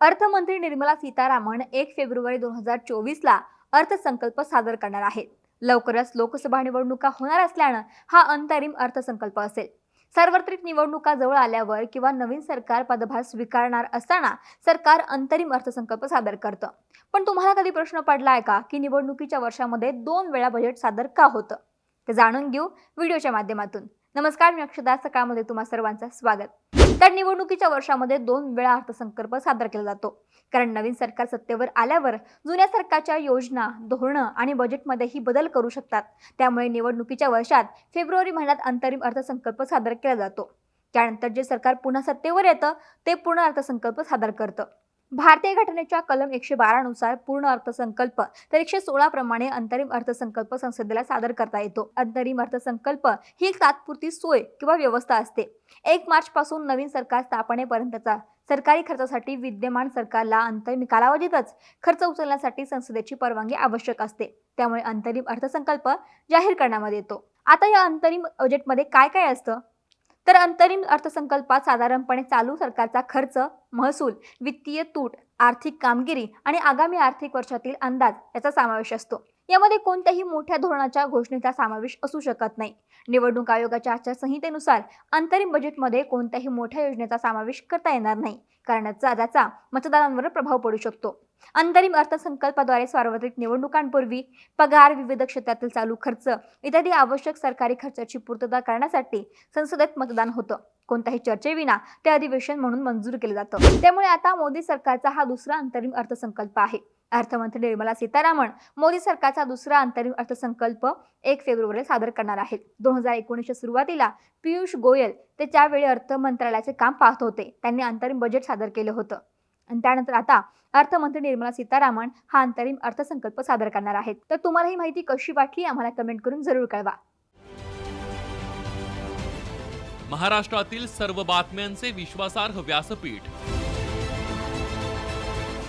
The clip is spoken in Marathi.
अर्थमंत्री निर्मला सीतारामन एक फेब्रुवारी दोन हजार चोवीसला अर्थसंकल्प सादर करणार आहेत. लवकरच लोकसभा निवडणुका होणार असल्यानं हा अंतरिम अर्थसंकल्प असेल. सार्वत्रिक निवडणुका जवळ आल्यावर किंवा नवीन सरकार पदभार स्वीकारणार असताना सरकार अंतरिम अर्थसंकल्प सादर करतं. पण तुम्हाला कधी प्रश्न पडलाय का की निवडणुकीच्या वर्षामध्ये दोन वेळा बजेट सादर का होतं? ते जाणून घेऊ व्हिडिओच्या माध्यमातून. नमस्कार मी अक्षदा. सकाळमध्ये तुम्हा सर्वांचं स्वागत. तर निवडणुकीच्या वर्षामध्ये दोन वेळा अर्थसंकल्प सादर केला जातो. कारण नवीन सरकार सत्तेवर आल्यावर जुन्या सरकारच्या योजना धोरणं आणि बजेटमध्येही बदल करू शकतात. त्यामुळे निवडणुकीच्या वर्षात फेब्रुवारी महिन्यात अंतरिम अर्थसंकल्प सादर केला जातो. त्यानंतर जे सरकार पुन्हा सत्तेवर येतं ते पूर्ण अर्थसंकल्प सादर करतं. भारतीय घटनेच्या कलम एकशे बारानुसार पूर्ण अर्थसंकल्प तर एकशे सोळा प्रमाणे अंतरिम अर्थसंकल्प संसदेला सादर करता येतो. अंतरिम अर्थसंकल्प ही एक तात्पुरती सोय किंवा व्यवस्था असते. एक मार्च पासून नवीन सरकार स्थापनेपर्यंतचा सरकारी खर्चासाठी विद्यमान सरकारला अंतरिम कालावधीतच खर्च उचलण्यासाठी संसदेची परवानगी आवश्यक असते. त्यामुळे अंतरिम अर्थसंकल्प जाहीर करण्यामध्ये येतो. आता या अंतरिम बजेटमध्ये काय काय असतं? तर अंतरिम अर्थसंकल्पात साधारणपणे चालू सरकारचा खर्च महसूल वित्तीय तूट आर्थिक कामगिरी आणि आगामी आर्थिक वर्षातील अंदाज याचा समावेश असतो. यामध्ये कोणत्याही मोठ्या धोरणाच्या घोषणेचा समावेश असू शकत नाही. निवडणूक आयोगाच्या आचारसंहितेनुसार अंतरिम बजेटमध्ये कोणत्याही मोठ्या योजनेचा समावेश करता येणार नाही कारण याचा त्याचा मतदारांवर प्रभाव पडू शकतो. अंतरिम अर्थसंकल्पाद्वारे सार्वत्रिक निवडणुकांपूर्वी पगार विविध क्षेत्रातील चालू खर्च इत्यादी आवश्यक सरकारी खर्चाची पूर्तता करण्यासाठी संसदेत मतदान होतं. कोणत्याही चर्चेविना ते अधिवेशन म्हणून मंजूर केलं जातं. त्यामुळे आता मोदी सरकारचा हा दुसरा अंतरिम अर्थसंकल्प आहे. अर्थमंत्री निर्मला सीतारामन मोदी सरकारचा दुसरा अंतरिम अर्थसंकल्प एक फेब्रुवारी सादर करणार आहेत. दोन हजार एकोणीसच्या सुरुवातीला पियुष गोयल ते त्यावेळी अर्थ मंत्रालयाचे काम पाहत होते. त्यांनी अंतरिम बजेट सादर केलं होतं. आणि त्यानंतर आता अर्थमंत्री निर्मला सीतारामन हा अंतरिम अर्थसंकल्प सादर करणार आहेत. तर तुम्हाला ही माहिती कशी वाटली आम्हाला कमेंट करून जरूर कळवा. महाराष्ट्रातील सर्व बातम्यांचे विश्वासार्ह व्यासपीठ